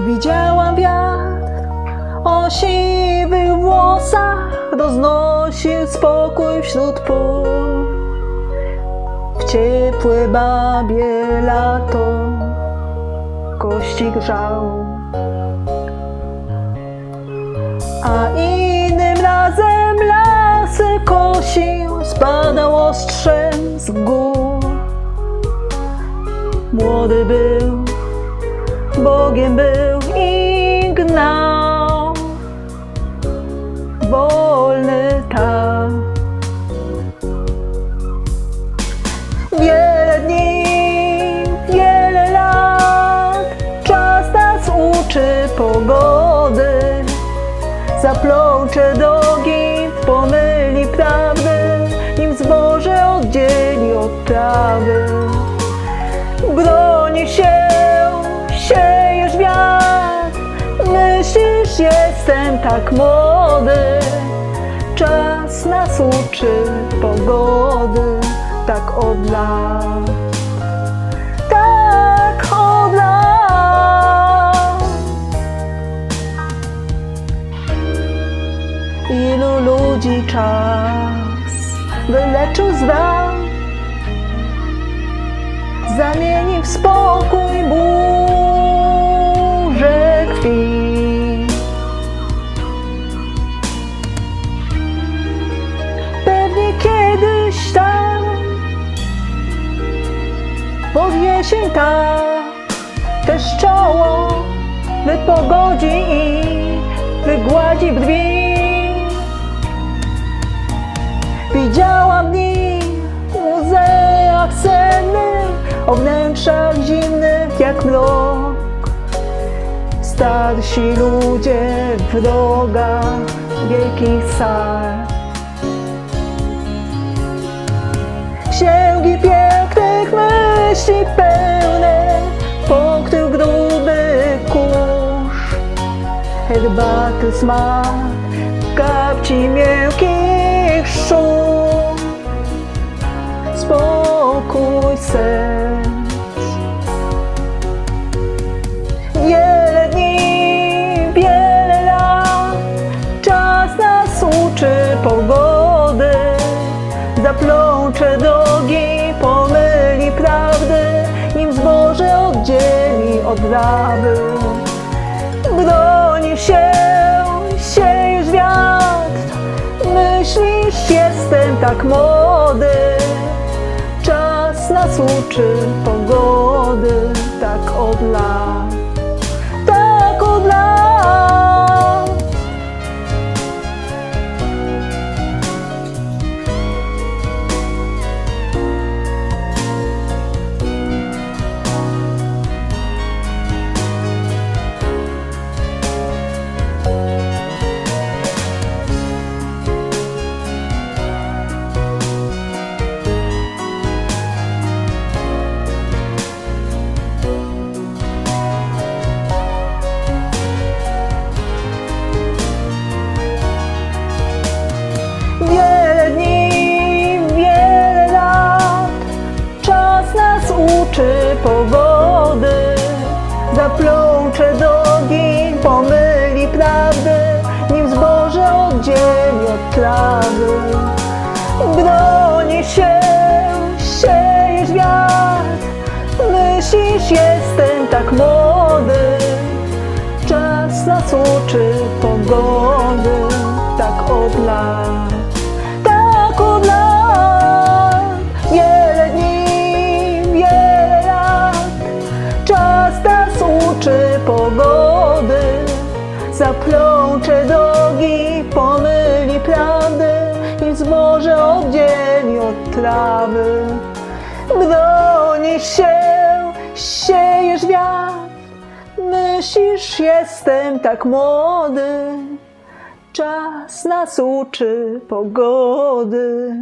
Widziałam wiatr o siwych włosach Roznosił spokój wśród pól. W ciepłe babie lato Kości grzał. A innym razem lasy kosił Spadał ostrzem z gór. Młody był Bogiem był i gnał wolny tak. Wiele dni, wiele lat, czas nas uczy pogody. Zaplącze drogi, pomyli prawdy, nim zboże oddzieli od trawy Jestem tak młody. Czas nas uczy pogody, tak od lat. Tak od lat. Ilu ludzi czas wyleczył z ran zamieni w spokój burzę ta też czoło wypogodzi i wygładzi brwi. Widziałam dni w muzeach sennych, o wnętrzach zimnych jak mrok. Starsi ludzie w drogach wielkich sal. Księgi pięknych myśli Herbaty smak, kapci miękkich szum spokój serc. Wiele dni, wiele lat, czas nas uczy pogody. Zaplącze drogi, pomyli prawdy, nim zboże oddzieli od trawy. Broni się, siejesz wiatr, myślisz, jestem tak młody. Czas nas uczy pogody, tak od lat, Broni się, siejesz wiatr, myślisz, jestem tak młody. Czas nas uczy pogody, tak od lat, tak od lat. Wiele dni, wiele lat, czas nas uczy pogody. Zaplącze drogi, pomyli prawdy i zboże oddzieli od trawy. Broni się, siejesz wiatr, Myślisz, jestem tak młody, czas nas uczy pogody.